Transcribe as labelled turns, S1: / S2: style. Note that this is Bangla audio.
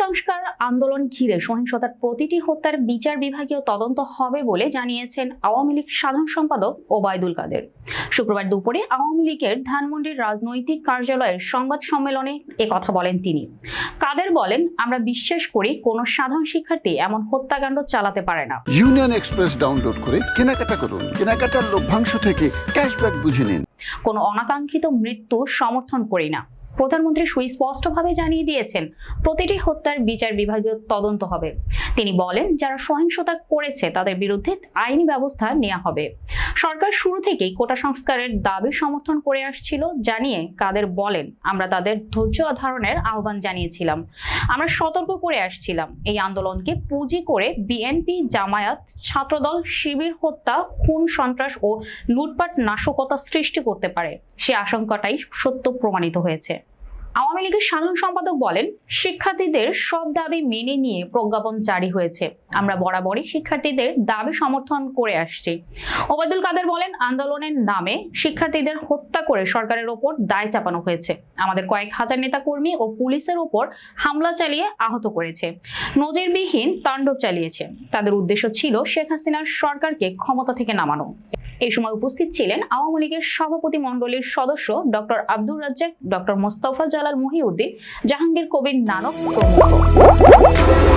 S1: সংস্কার আন্দোলন ঘিরে সহিংসতার প্রতিটি হত্যার বিচার বিভাগীয় তদন্ত হবে বলে জানিয়েছেন আওয়ামী লীগ সাধারণ সম্পাদক ওবায়দুল কাদের। শুক্রবার দুপুরে আওয়ামী লীগের ধানমন্ডির রাজনৈতিক কার্যালয়ের সংবাদ সম্মেলনে কথা বলেন তিনি। কাদের বলেন আমরা বিশ্বাস করি কোনো সাধারণ শিক্ষার্থী এমন হত্যাকাণ্ড চালাতে পারে না।
S2: ইউনিয়ন এক্সপ্রেস ডাউনলোড করে কেনাকাটা করুন। কেনাকাটার লভ্যাংশ থেকে ক্যাশব্যাক বুঝে নিন।
S1: কোনো অনাকাঙ্ক্ষিত মৃত্যু সমর্থন করি না। প্রধানমন্ত্রী সুস্পষ্টভাবে জানিয়ে দিয়েছেন প্রতিটি হত্যার বিচার বিভাগীয় তদন্ত হবে। তিনি বলেন, যারা সহিংসতা করেছে, তাদের বিরুদ্ধে আইনি ব্যবস্থা নেওয়া হবে। সরকার শুরু থেকেই কোটা সংস্কারের দাবি সমর্থন করে আসছিল, জানিয়ে কাদের বলেন, আমরা তাদের ধৈর্য ধারণের আহ্বান জানিয়েছিলাম। আমরা সতর্ক করে আসছিলাম। এই আন্দোলনকে পুঁজি করে বিএনপি, জামায়াত, ছাত্রদল, শিবির, হত্যা, খুন, সন্ত্রাস ও লুটপাট নাশকতা সৃষ্টি করতে পারে। সে আশঙ্কাটাই সত্য প্রমাণিত হয়েছে। আওয়ামী লীগের সাধারণ সম্পাদক বলেন, শিক্ষার্থীদের সব দাবি মেনে নিয়ে প্রজ্ঞাপন জারি হয়েছে। আমরা বরাবরই শিক্ষার্থীদের দাবি সমর্থন করে আসছি। ওবায়দুল কাদের বলেন, আন্দোলনের নামে শিক্ষার্থীদের হত্যা করে সরকারের ওপর দায় চাপানো হয়েছে। আমাদের কয়েক হাজার নেতাকর্মী ও পুলিশের ওপর হামলা চালিয়ে আহত করেছে। নজিরবিহীন তাণ্ডব চালিয়েছে। তাদের উদ্দেশ্য ছিল শেখ হাসিনার সরকারকে ক্ষমতা থেকে নামানো। এই সময় উপস্থিত ছিলেন আওয়ামী লীগের সভাপতি মণ্ডলীর সদস্য ডক্টর আব্দুর রাজ্জাক, ডক্টর মোস্তফা জালাল মহিউদ্দিন, জাহাঙ্গীর কবির নানক প্রমুখ।